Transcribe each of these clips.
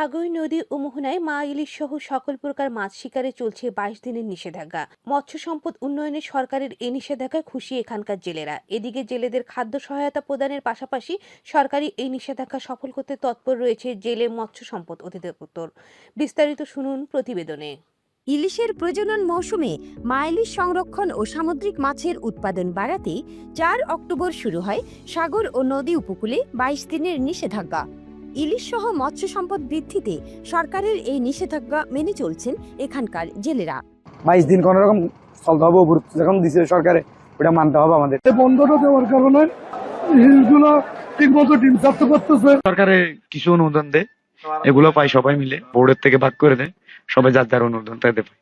সাগর নদী ও মোহনায় মা ইলিশ সহ সকল প্রকার মাছ শিকারে চলছে বাইশ দিনের নিষেধাজ্ঞা। মৎস্য সম্পদ উন্নয়নে সরকারের এই নিষেধাজ্ঞায় খুশি এখানকার জেলেরা। এদিকে জেলেদের খাদ্য সহায়তা প্রদানের পাশাপাশি সরকারি এই নিষেধাজ্ঞা সফল করতে তৎপর রয়েছে জেলে মৎস্য সম্পদ অধিদপ্তর। বিস্তারিত শুনুন প্রতিবেদনে। ইলিশের প্রজনন মৌসুমে মাইলিশ সংরক্ষণ ও সামুদ্রিক মাছের উৎপাদন বাড়াতে চার অক্টোবর শুরু হয় সাগর ও নদী উপকূলে বাইশ দিনের নিষেধাজ্ঞা। ইলিশ সহ মৎস্য সম্পদ বৃদ্ধিতে সরকারের এই নিষেধাজ্ঞা মেনে চলছেন এখানকার জেলেরা। বাইশ দিন কোনো রকম চলতে হবে যখন দিচ্ছে সরকারে ওটা মানতে হবে আমাদের। বন্ধটা দেওয়ার কারণে ইলিশগুলো ঠিক মতো ডিম চাপ্ত করতেছে। সরকারে কিছু অনুদান দেয় এগুলো পাই সবাই মিলে বোর্ডের থেকে ভাগ করে দেয় সবাই যার যার অনুদান তাদের পায়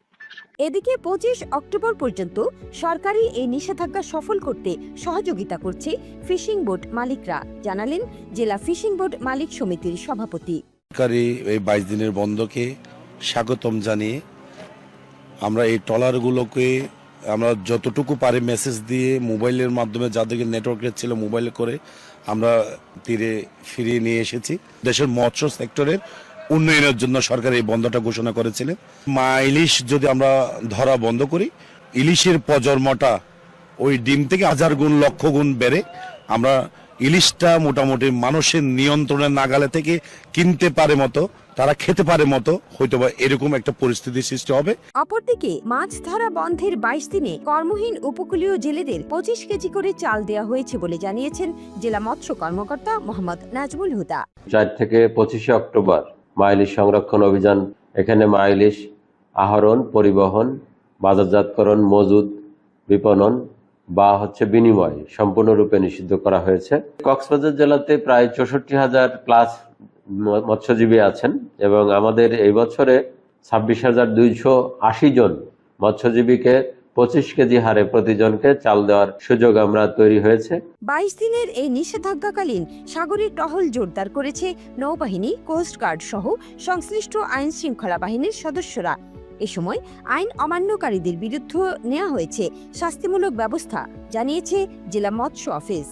এদিকে পঁচিশ অক্টোবর পর্যন্ত সরকারি এই নিষেধাজ্ঞা সফল করতে সহযোগিতা করছে ফিশিং বোট মালিকরা। জানালেন জেলা ফিশিং বোট মালিক সমিতির সভাপতি। সরকারি এই বাইশ দিনের বন্ধকে স্বাগতম জানিয়ে আমরা এই ট্রলারগুলোকে আমরা যতটুকু পারি মেসেজ দিয়ে মোবাইলের মাধ্যমে যাদেরকে নেটওয়ার্কের ছিল মোবাইলে করে আমরা তীরে ফিরিয়ে নিয়ে এসেছি। দেশের মৎস্য সেক্টরের উন্নয়নের জন্য সরকার এই বন্ধটা ঘোষণা করেছিলেন মা ইলিশ যদি আমরা ধরা বন্ধ করি ইলিশের প্রজন্মটা ওই ডিম থেকে হাজার গুণ লক্ষ গুণ বেড়ে আমরা ইলিশটা মোটামুটি মানুষের নিয়ন্ত্রণের নাগালে থেকে কিনতে পারে মতো তারা খেতে পারে মতো হয়তো বা এরকম একটা পরিস্থিতি সৃষ্টি হবে। অপরদিকে মাছ ধরা বন্ধের বাইশ দিনে কর্মহীন উপকূলীয় জেলেদের পঁচিশ কেজি করে চাল দেওয়া হয়েছে বলে জানিয়েছেন জেলা মৎস্য কর্মকর্তা মোহাম্মদ নাজমুল হুদা। চার থেকে পঁচিশে অক্টোবর মাইলিশ সংরক্ষণ অভিযান। এখানে মাইলিশ আহরণ, পরিবহন, বাজারজাতকরণ, মজুদ, বিপণন বা হচ্ছে বিনিময় সম্পূর্ণরূপে নিষিদ্ধ করা হয়েছে। কক্সবাজার জেলাতে প্রায় চৌষট্টি হাজার প্লাস মৎস্যজীবী আছেন এবং আমাদের এই বছরে ছাব্বিশ হাজার দুইশো আশি জন মৎস্যজীবীকে পঁচিশ কেজি হারে প্রতিজনকে চাল দেওয়ার সুযোগ আমরা তৈরি হয়েছে। বাইশ দিনের এই নিষেধাজ্ঞাকালীন সাগরে টহল জোরদার করেছে নৌবাহিনী কোস্টগার্ড সহ সংশ্লিষ্ট আইন শৃঙ্খলা বাহিনীর সদস্যরা। এ সময় আইন অমান্যকারীদের বিরুদ্ধে নেওয়া হয়েছে শাস্তিমূলক ব্যবস্থা, জানিয়েছে জেলা মৎস্য অফিস।